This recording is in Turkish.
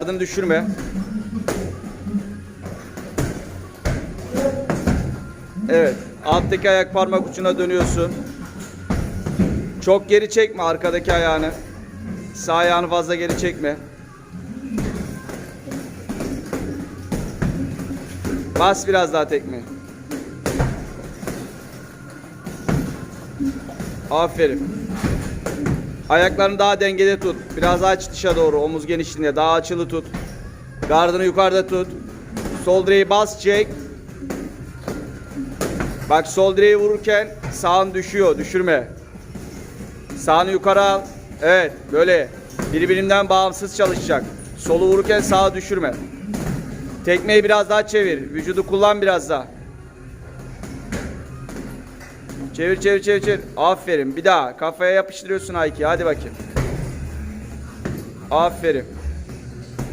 Gardını düşürme. Evet. Alttaki ayak parmak ucuna dönüyorsun. Çok geri çekme arkadaki ayağını. Sağ ayağını fazla geri çekme. Bas biraz daha tekme. Aferin. Ayaklarını daha dengede tut. Biraz daha dışa doğru. Omuz genişliğinde. Daha açılı tut. Gardını yukarıda tut. Sol direği bas çek. Bak sol direği vururken sağın düşüyor. Düşürme. Sağını yukarı al. Evet böyle. Birbirinden bağımsız çalışacak. Solu vururken sağa düşürme. Tekmeyi biraz daha çevir. Vücudu kullan biraz daha. Çevir çevir çevir çevir. Aferin. Bir daha. Kafaya yapıştırıyorsun Aiki. Hadi bakayım. Aferin.